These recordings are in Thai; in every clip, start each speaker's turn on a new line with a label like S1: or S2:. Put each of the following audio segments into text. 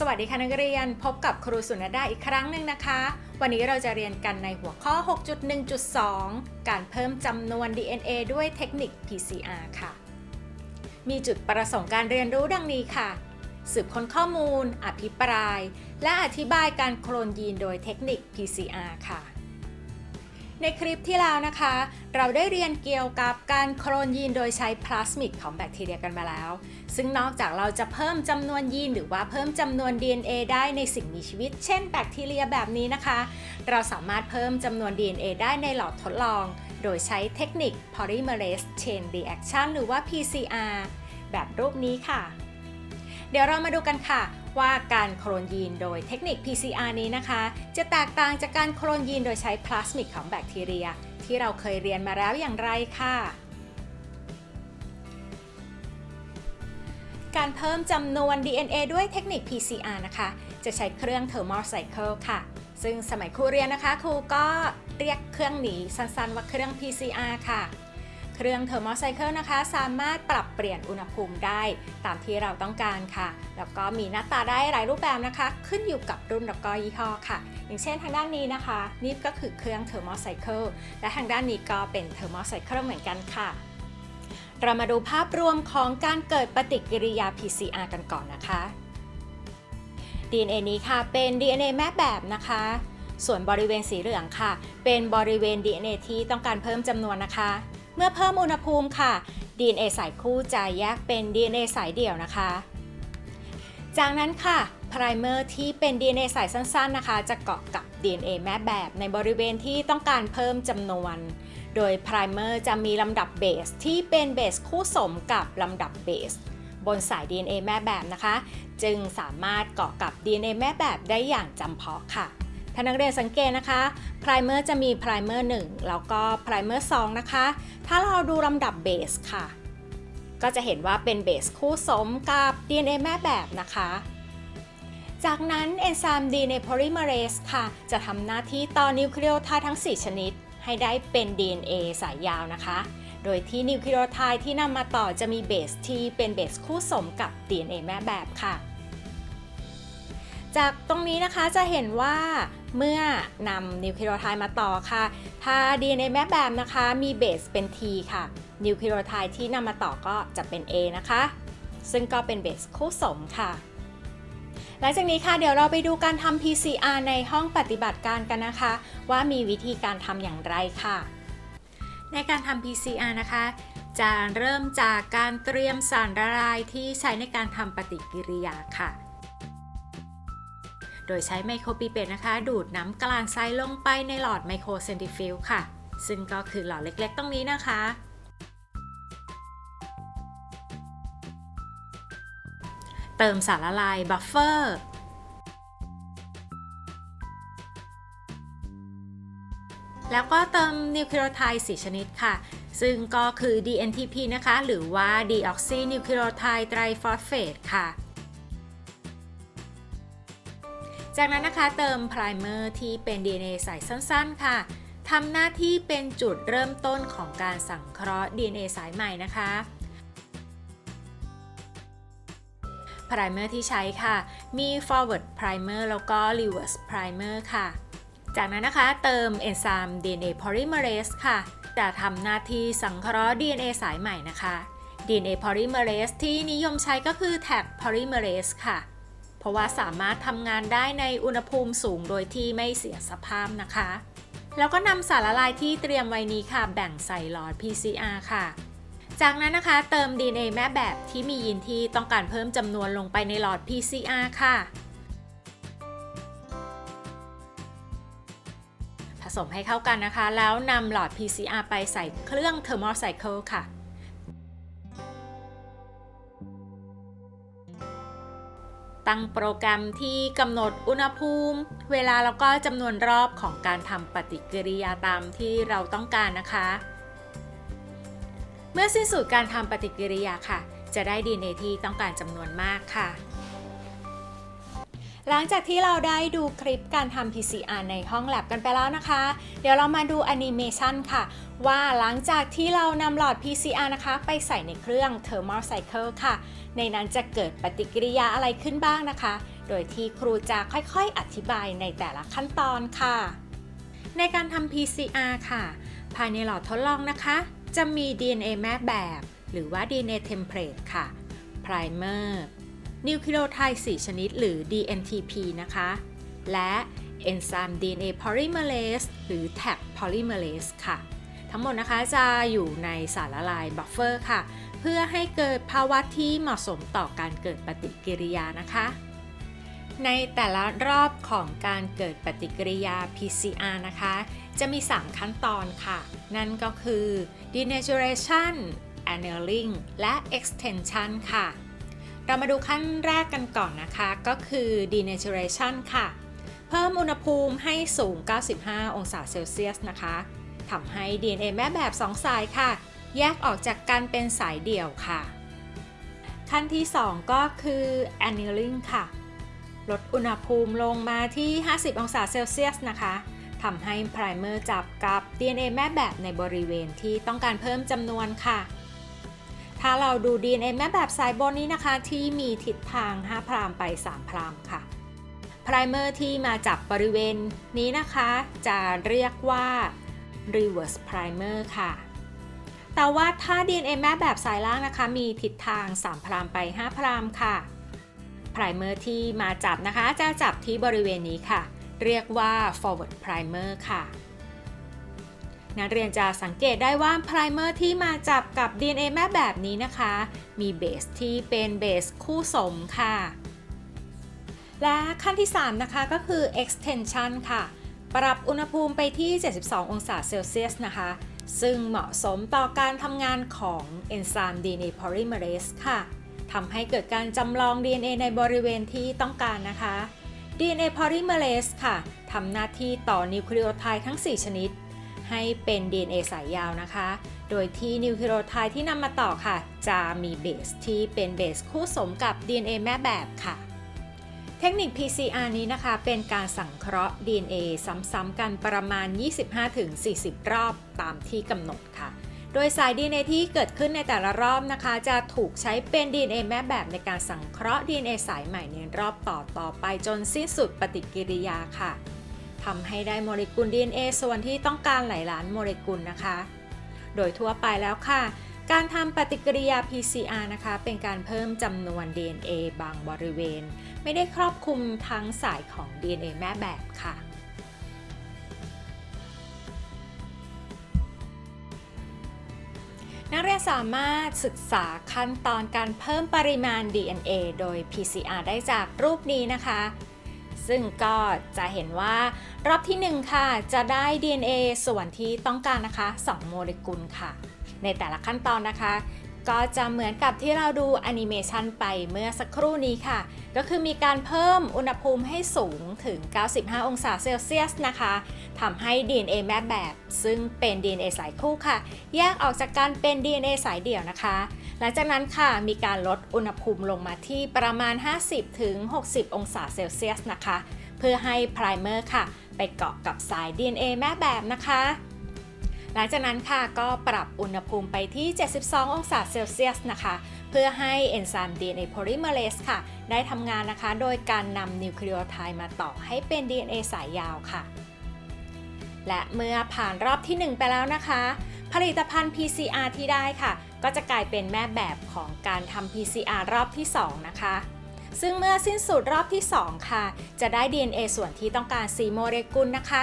S1: สวัสดีค่ะนักเรียนพบกับครูสุนดาอีกครั้งหนึ่งนะคะ วันนี้เราจะเรียนกันในหัวข้อ 6.1.2 การเพิ่มจำนวน DNA ด้วยเทคนิค PCR ค่ะ มีจุดประสงค์การเรียนรู้ดังนี้ค่ะ สืบค้นข้อมูล อภิปราย และอธิบายการโคลนยีนโดยเทคนิค PCR ค่ะ ในคลิปที่แล้วนะคะ เราได้เรียนเกี่ยวกับการโคลนยีนโดยใช้พลาสมิดของแบคทีเรียกันมาแล้ว ซึ่งนอกจากเราจะเพิ่มจำนวนยีนหรือว่าเพิ่มจำนวน DNA ได้ในสิ่งมีชีวิต เช่นแบคทีเรียแบบนี้นะคะ เราสามารถเพิ่มจำนวน DNA ได้ในหลอดทดลอง โดยใช้เทคนิค polymerase chain reaction หรือว่า PCR แบบรูปนี้ค่ะ เดี๋ยวเรามาดูกันค่ะ ว่าการโคลนยีนโดยเทคนิค PCR นี้นะคะ จะแตกต่างจากการโคลนยีนโดยใช้พลาสมิดของแบคทีเรีย ที่เราเคยเรียนมาแล้วอย่างไรค่ะ การเพิ่มจำนวน DNA ด้วยเทคนิค PCR นะคะ จะใช้เครื่อง thermal cycle ค่ะ ซึ่งสมัยครูเรียนนะคะครูก็เรียกเครื่องนี้สั้นๆว่าเครื่อง PCR ค่ะ เครื่อง thermal cycle นะคะ สามารถปรับเปลี่ยนอุณหภูมิได้ตามที่เราต้องการค่ะ แล้วก็มีหน้าตาได้หลายรูปแบบนะคะ ขึ้นอยู่กับรุ่นแล้วก็ยี่ห้อค่ะ อย่างเช่นทางด้านนี้นะคะ นี่ก็คือเครื่อง thermal cycle และทางด้านนี้ก็เป็น thermal cycle เหมือนกันค่ะเรามาดูภาพรวมของการเกิดปฏิกิริยา PCR กันก่อนนะคะ DNA นี้ค่ะเป็น DNA แม่แบบนะคะ ส่วนบริเวณสีเหลืองค่ะ เป็นบริเวณ DNA ที่ต้องการเพิ่มจำนวนนะคะ เมื่อเพิ่มอุณหภูมิค่ะ DNA สายคู่จะแยกเป็น DNA สายเดี่ยวนะคะ จากนั้นค่ะไพรเมอร์ที่เป็น DNA สายสั้นๆนะคะ จะเกาะกับ DNA แม่แบบในบริเวณที่ต้องการเพิ่มจำนวน โดยไพรเมอร์จะมีลำดับเบสที่เป็นเบสคู่สมกับลำดับเบสบนสาย DNA แม่แบบนะคะ จึงสามารถเกาะกับ DNA แม่แบบได้อย่างจำเพาะค่ะ ถ้านักเรียนสังเกตนะคะ ไพรเมอร์จะมี ไพรเมอร์1แล้วก็ไพรเมอร์2นะคะ ถ้าเราดูลำดับเบสค่ะ ก็จะเห็นว่าเป็นเบสคู่สมกับ DNA แม่แบบนะคะ จากนั้นเอนไซม์ DNA polymerase ค่ะ จะทำหน้าที่ต่อนิวคลีโอไทด์ทั้ง 4 ชนิด ให้ได้เป็น DNA สายยาวนะคะ โดยที่นิวคลีโอไทด์ที่นำมาต่อจะมีเบสที่เป็นเบสคู่สมกับ DNA แม่แบบค่ะจากตรงนี้นะคะจะเห็นว่า เมื่อนำนิวคลีโอไทด์มาต่อค่ะ ถ้า DNA แม่แบบนะคะมีเบสเป็น T ค่ะ นิวคลีโอไทด์ที่นำมาต่อก็จะเป็น A นะคะ ซึ่งก็เป็นเบสคู่สมค่ะ หลังจากนี้ค่ะเดี๋ยวเราไปดูการทำ PCR ในห้องปฏิบัติการกันนะคะ ว่ามีวิธีการทำอย่างไรค่ะ ในการทำ PCR นะคะจะเริ่มจากการเตรียมสารละลายที่ใช้ในการทำปฏิกิริยาค่ะ โดยใช้ไมโครปีเปตนะคะ ดูดน้ำกลางไซลงไปในหลอดไมโครเซนติฟิลค่ะ ซึ่งก็คือหลอดเล็กๆตรงนี้นะคะ เติมสารละลายบัฟเฟอร์แล้วก็เติมนิวคลีโอไทด์4ชนิดค่ะ ซึ่งก็คือ DNTP นะคะ หรือว่า Deoxy Nucleotide Triphosphate ค่ะ จากนั้นนะคะเติมไพรเมอร์ที่เป็น DNA สายสั้นๆ ค่ะทำหน้าที่เป็นจุดเริ่มต้นของการสังเคราะห์ DNA สายใหม่นะคะไพรเมอร์ที่ใช้ค่ะ มี forward primer แล้วก็ reverse primer ค่ะ จากนั้นนะคะเติมเอนไซม์ DNA polymerase ค่ะ จะทำหน้าที่สังเคราะห์ DNA สายใหม่นะคะ DNA polymerase ที่นิยมใช้ก็คือ tag polymerase ค่ะ เพราะว่าสามารถทำงานได้ในอุณหภูมิสูงโดยที่ไม่เสียสภาพนะคะ แล้วก็นำสารละลายที่เตรียมไว้นี้ค่ะ แบ่งใส่หลอด PCR ค่ะ จากนั้นนะคะเติม DNA แม่แบบที่มียีนที่ต้องการเพิ่มจำนวนลงไปในหลอด PCR ค่ะ ผสมให้เข้ากันนะคะ แล้วนำหลอด PCR ไปใส่เครื่อง thermal cycle ค่ะ ตั้งโปรแกรมที่กำหนดอุณหภูมิ เวลาแล้วก็จำนวนรอบของการทำปฏิกิริยาตามที่เราต้องการนะคะ เมื่อสิ้นสุดการทำปฏิกิริยาค่ะ จะได้ DNA ที่ต้องการจำนวนมากค่ะ หลังจากที่เราได้ดูคลิปการทำ PCR ในห้องแลบกันไปแล้วนะคะ เดี๋ยวเรามาดูแอนิเมชันค่ะ ว่าหลังจากที่เรานำหลอด PCR นะคะ ไปใส่ในเครื่อง thermal cycle ค่ะ ในนั้นจะเกิดปฏิกิริยาอะไรขึ้นบ้างนะคะ โดยที่ครูจะค่อยๆอธิบายในแต่ละขั้นตอนค่ะ ในการทำ PCR ค่ะ ภายในหลอดทดลองนะคะ จะมี DNA แม่แบบ หรือว่า DNA template ค่ะ primer นิวคลีโอไทด์4ชนิดหรือ DNTP นะคะ และเอนไซม์ DNA polymerase หรือ Tag polymerase ค่ะ ทั้งหมดนะคะจะอยู่ในสารละลายบัฟเฟอร์ค่ะ เพื่อให้เกิดภาวะที่เหมาะสมต่อการเกิดปฏิกิริยานะคะ ในแต่ละรอบของการเกิดปฏิกิริยา PCR นะคะ จะมี 3 ขั้นตอนค่ะ นั่นก็คือ denaturation annealing และ extension ค่ะ เรามาดูขั้นแรกกันก่อนนะคะ ก็คือ denaturation ค่ะ เพิ่มอุณหภูมิให้สูง 95 องศาเซลเซียสนะคะ ทำให้ DNA แม่แบบ 2 สายค่ะ แยกออกจากกันเป็นสายเดี่ยวค่ะ ขั้นที่ 2 ก็คือ annealing ค่ะ ลดอุณหภูมิลงมาที่ 50 องศาเซลเซียสนะคะทำให้ไพรเมอร์จับกับ DNA แม่แบบในบริเวณที่ต้องการเพิ่มจำนวนค่ะ ถ้าเราดู DNA แม่แบบสายบนนี้นะคะ ที่มีทิศทาง 5 พรามไป 3 พรามค่ะไพรเมอร์ที่มาจับบริเวณนี้นะคะ จะเรียกว่า reverse primer ค่ะ แต่ว่าถ้า DNA แม่แบบสายล่างนะคะ มีทิศทาง 3 พรามไป 5 พรามค่ะไพรเมอร์ที่มาจับนะคะ จะจับที่บริเวณนี้ค่ะ เรียกว่า forward primer ค่ะ นักเรียนจะสังเกตได้ว่าไพรเมอร์ที่มาจับกับ DNA แม่แบบนี้นะคะ มีเบสที่เป็นเบสคู่สมค่ะและขั้นที่ 3 นะคะก็คือ extension ค่ะ ปรับอุณหภูมิไปที่ 72 องศาเซลเซียสนะคะ ซึ่งเหมาะสมต่อการทำงานของเอนไซม์ DNA polymerase ค่ะทำให้เกิดการจำลอง DNA ในบริเวณที่ต้องการนะคะ DNA polymerase ค่ะทำหน้าที่ต่อนิวคลีโอไทด์ทั้ง 4 ชนิด ให้เป็น DNA สายยาวนะคะ โดยที่นิวคลีโอไทด์ที่นำมาต่อค่ะ จะมีเบสที่เป็นเบสคู่สมกับ DNA แม่แบบค่ะ เทคนิค PCR นี้นะคะ เป็นการสังเคราะห์ DNA ซ้ำๆกันประมาณ 25-40 รอบตามที่กำหนดค่ะ โดยสาย DNA ที่เกิดขึ้นในแต่ละรอบนะคะ จะถูกใช้เป็น DNA แม่แบบในการสังเคราะห์ DNA สายใหม่ในรอบต่อต่อไปจนสิ้นสุดปฏิกิริยาค่ะทำให้ได้โมเลกุล DNA ส่วนที่ต้องการหลายล้านโมเลกุลนะคะ โดยทั่วไปแล้วค่ะ การทำปฏิกิริยา PCR นะคะ เป็นการเพิ่มจำนวน DNA บางบริเวณ ไม่ได้ครอบคลุมทั้งสายของ DNA แม่แบบค่ะนักเรียนสามารถศึกษาขั้นตอนการเพิ่มปริมาณ DNA โดย PCR ได้จากรูปนี้นะคะ ซึ่งก็จะเห็นว่ารอบที่ 1 ค่ะ จะได้ DNA ส่วนที่ต้องการนะคะ 2 โมเลกุลค่ะ ในแต่ละขั้นตอนนะคะ ก็จะเหมือนกับที่เราดูแอนิเมชันไปเมื่อสักครู่นี้ค่ะ ก็คือมีการเพิ่มอุณหภูมิให้สูงถึง 95 องศาเซลเซียสนะคะทำให้ DNA แม่แบบ ซึ่งเป็น DNA สายคู่ค่ะ แยกออกจากการเป็น DNA สายเดี่ยวนะคะ หลังจากนั้นค่ะมีการลดอุณหภูมิลงมาที่ประมาณ 50-60 องศาเซลเซียสนะคะ เพื่อให้ไพรเมอร์ค่ะ ไปเกาะกับสาย DNA แม่แบบนะคะ ลังจากนั้นค่ะก็ปรับอุณหภูมิไปที่ 72 องศาเซลเซียสนะคะ เพื่อให้เอนไซม์ DNA polymerase ค่ะ ได้ทำงานนะคะ โดยการนำนิวคลีโอไทด์มาต่อให้เป็น DNA สายยาวค่ะ และเมื่อผ่านรอบที่ 1 ไปแล้วนะคะ ผลิตภัณฑ์ PCR ที่ได้ค่ะ ก็จะกลายเป็นแม่แบบของการทำ PCR รอบที่ 2 นะคะซึ่งเมื่อสิ้นสุดรอบที่ 2 ค่ะ จะได้ DNA ส่วนที่ต้องการ4โมเลกุลนะคะ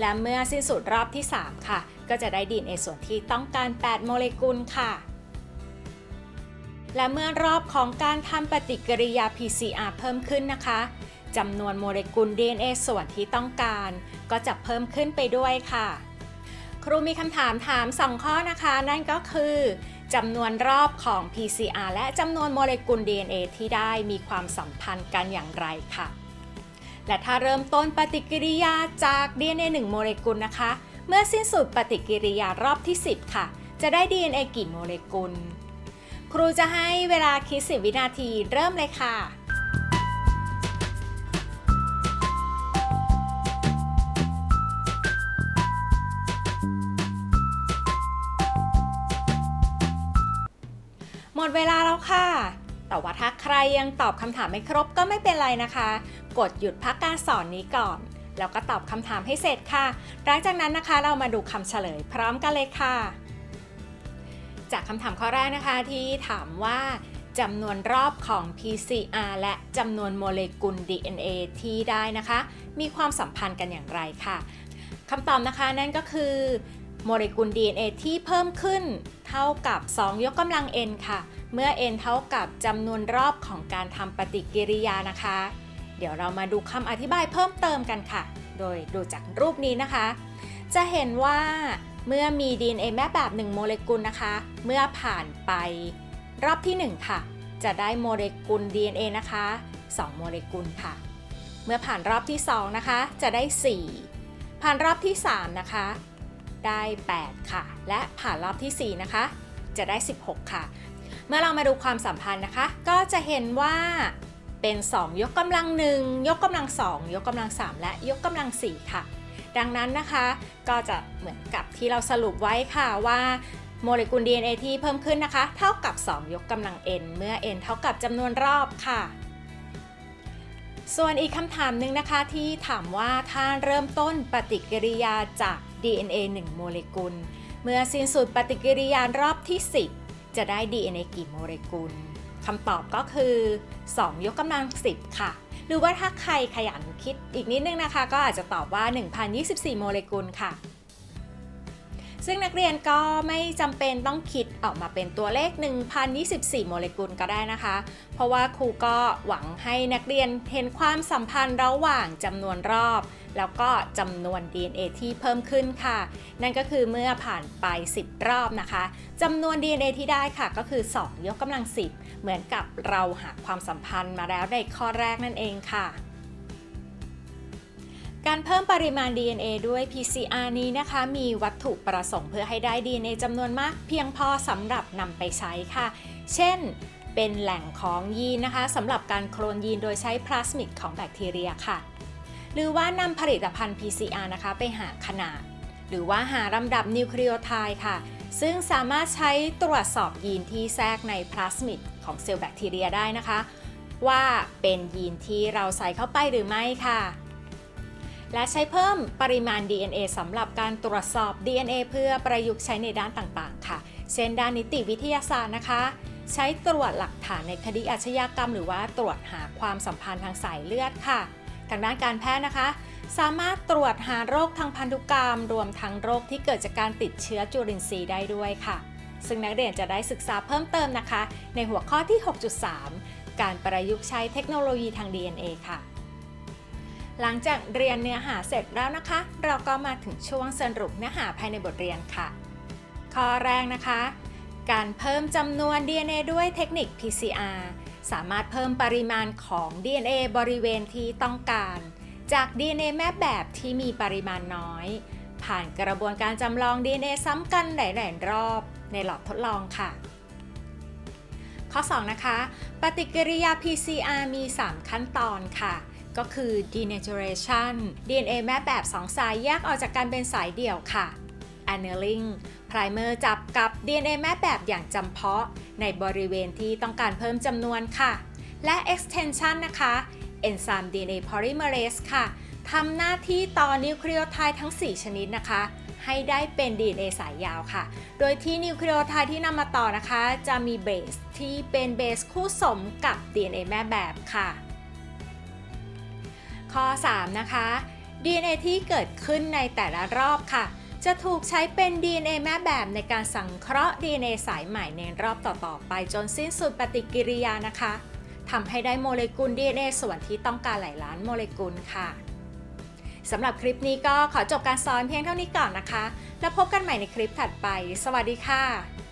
S1: และเมื่อสิ้นสุดรอบที่ 3 ค่ะ ก็จะได้ DNA ส่วนที่ต้องการ 8 โมเลกุลค่ะ และเมื่อรอบของการทำปฏิกิริยา PCR เพิ่มขึ้นนะคะจำนวนโมเลกุล DNA ส่วนที่ต้องการ ก็จะเพิ่มขึ้นไปด้วยค่ะ ครูมีคำถามถาม 2 ข้อนะคะ นั่นก็คือจำนวนรอบของ PCR และจำนวนโมเลกุล DNA ที่ได้มีความสัมพันธ์กันอย่างไรค่ะ และถ้าเริ่มต้นปฏิกิริยาจาก DNA 1 โมเลกุลนะคะ เมื่อสิ้นสุดปฏิกิริยารอบที่ 10 ค่ะ จะได้ DNA กี่โมเลกุล ครูจะให้เวลาคิด 10 วินาทีเริ่มเลยค่ะหมดเวลาแล้วค่ะ แต่ว่าถ้าใครยังตอบคำถามไม่ครบก็ไม่เป็นไรนะคะ กดหยุดพักการสอนนี้ก่อน แล้วก็ตอบคำถามให้เสร็จค่ะ หลังจากนั้นนะคะเรามาดูคำเฉลยพร้อมกันเลยค่ะ จากคำถามข้อแรกนะคะที่ถามว่าจำนวนรอบของ PCR และจำนวนโมเลกุล DNA ที่ได้นะคะ มีความสัมพันธ์กันอย่างไรค่ะคำตอบนะคะนั่นก็คือโมเลกุล DNA ที่เพิ่มขึ้นเท่ากับ 2 ยกกำลัง n ค่ะ เมื่อ n เท่ากับจำนวนรอบของการทำปฏิกิริยานะคะ เดี๋ยวเรามาดูคำอธิบายเพิ่มเติมกันค่ะ โดยดูจากรูปนี้นะคะ จะเห็นว่าเมื่อมี DNA แม่แบบ 1 โมเลกุลนะคะ เมื่อผ่านไปรอบที่ 1 ค่ะ จะได้โมเลกุล DNA นะคะ 2 โมเลกุลค่ะ เมื่อผ่านรอบที่ 2 นะคะ จะได้ 4 ผ่านรอบที่ 3 นะคะ ได้ 8 ค่ะ และผ่านรอบที่ 4 นะคะ จะได้ 16 ค่ะ เมื่อเรามาดูความสัมพันธ์นะคะ ก็จะเห็นว่า เป็น 2 ยกกำลัง 1 ยกกำลัง 2 ยกกำลัง 3 และยกกำลัง 4 ค่ะ ดังนั้นนะคะก็จะเหมือนกับที่เราสรุปไว้ค่ะว่าโมเลกุล DNA ที่เพิ่มขึ้นนะคะ เท่ากับ 2 ยกกำลัง n เมื่อ n เท่ากับจำนวนรอบค่ะ ส่วนอีกคำถามหนึ่งนะคะที่ถามว่าถ้าเริ่มต้นปฏิกิริยาจาก DNA 1 โมเลกุล เมื่อสิ้นสุดปฏิกิริยารอบที่ 10 จะได้ DNA กี่โมเลกุล คำตอบก็คือ 2 ยกกำลัง 10 ค่ะ หรือว่าถ้าใครขยันคิดอีกนิดนึงนะคะ ก็อาจจะตอบว่า 1,024 โมเลกุลค่ะ ซึ่งนักเรียนก็ไม่จำเป็นต้องคิดออกมาเป็นตัวเลข 1,024 โมเลกุลก็ได้นะคะ เพราะว่าครูก็หวังให้นักเรียนเห็นความสัมพันธ์ระหว่างจำนวนรอบ แล้วก็จำนวน DNA ที่เพิ่มขึ้นค่ะ นั่นก็คือเมื่อผ่านไป 10 รอบนะคะจำนวน DNA ที่ได้ค่ะก็คือ 2 ยกกำลัง 10 เหมือนกับเราหาความสัมพันธ์มาแล้วในข้อแรกนั่นเองค่ะการเพิ่มปริมาณ DNA ด้วย PCR นี้นะคะ มีวัตถุประสงค์เพื่อให้ได้ DNA จำนวนมากเพียงพอสำหรับนำไปใช้ค่ะ เช่น เป็นแหล่งของยีนนะคะสำหรับการโคลนยีนโดยใช้พลาสมิดของแบคทีเรียค่ะ หรือว่านำผลิตภัณฑ์ PCR นะคะไปหาขนาด หรือว่าหาลำดับนิวคลีโอไทด์ค่ะ ซึ่งสามารถใช้ตรวจสอบยีนที่แทรกในพลาสมิดของเซลล์แบคทีเรียได้นะคะ ว่าเป็นยีนที่เราใส่เข้าไปหรือไม่ค่ะ และใช้เพิ่มปริมาณ DNA สำหรับการตรวจสอบ DNA เพื่อประยุกต์ใช้ในด้านต่างๆ ค่ะ เช่นด้านนิติวิทยาศาสตร์นะคะใช้ตรวจหลักฐานในคดีอาชญากรรม หรือว่าตรวจหาความสัมพันธ์ทางสายเลือดค่ะ ทางด้านการแพทย์นะคะ สามารถตรวจหาโรคทางพันธุกรรม รวมทั้งโรคที่เกิดจากการติดเชื้อจุลินทรีย์ได้ด้วยค่ะ ซึ่งนักเรียนจะได้ศึกษาเพิ่มเติมนะคะ ในหัวข้อที่ 6.3 การประยุกต์ใช้เทคโนโลยีทาง DNA ค่ะ หลังจากเรียนเนื้อหาเสร็จแล้วนะคะ เราก็มาถึงช่วงสรุปเนื้อหาภายในบทเรียนค่ะ ข้อแรกนะคะ การเพิ่มจำนวน DNA ด้วยเทคนิค PCR สามารถเพิ่มปริมาณของ DNA บริเวณที่ต้องการ จาก DNA แม่แบบที่มีปริมาณน้อย ผ่านกระบวนการจำลอง DNA ซ้ำกันหลายๆรอบในหลอดทดลองค่ะ ข้อ 2 นะคะ ปฏิกิริยา PCR มี 3 ขั้นตอนค่ะก็คือ denaturation DNA แม่แบบ 2 สายแยกออกจากกันเป็นสายเดี่ยวค่ะ annealing primer จับกับ DNA แม่แบบอย่างจำเพาะ ในบริเวณที่ต้องการเพิ่มจำนวนค่ะ และ extension นะคะ enzyme DNA polymerase ค่ะทำหน้าที่ต่อนิวคลีโอไทด์ทั้ง 4 ชนิดนะคะ ให้ได้เป็น DNA สายยาวค่ะ โดยที่นิวคลีโอไทด์ที่นำมาต่อนะคะ จะมีเบสที่เป็นเบสคู่สมกับ DNA แม่แบบค่ะ ข้อ 3 นะคะ DNA ที่เกิดขึ้นในแต่ละรอบค่ะ จะถูกใช้เป็น DNA แม่แบบในการสังเคราะห์ DNA สายใหม่ในรอบต่อๆ ไปจนสิ้นสุดปฏิกิริยานะคะทำให้ได้โมเลกุล DNA ส่วนที่ต้องการหลายล้านโมเลกุลค่ะสำหรับคลิปนี้ก็ขอจบการสอนเพียงเท่านี้ก่อนนะคะ แล้วพบกันใหม่ในคลิปถัดไป สวัสดีค่ะ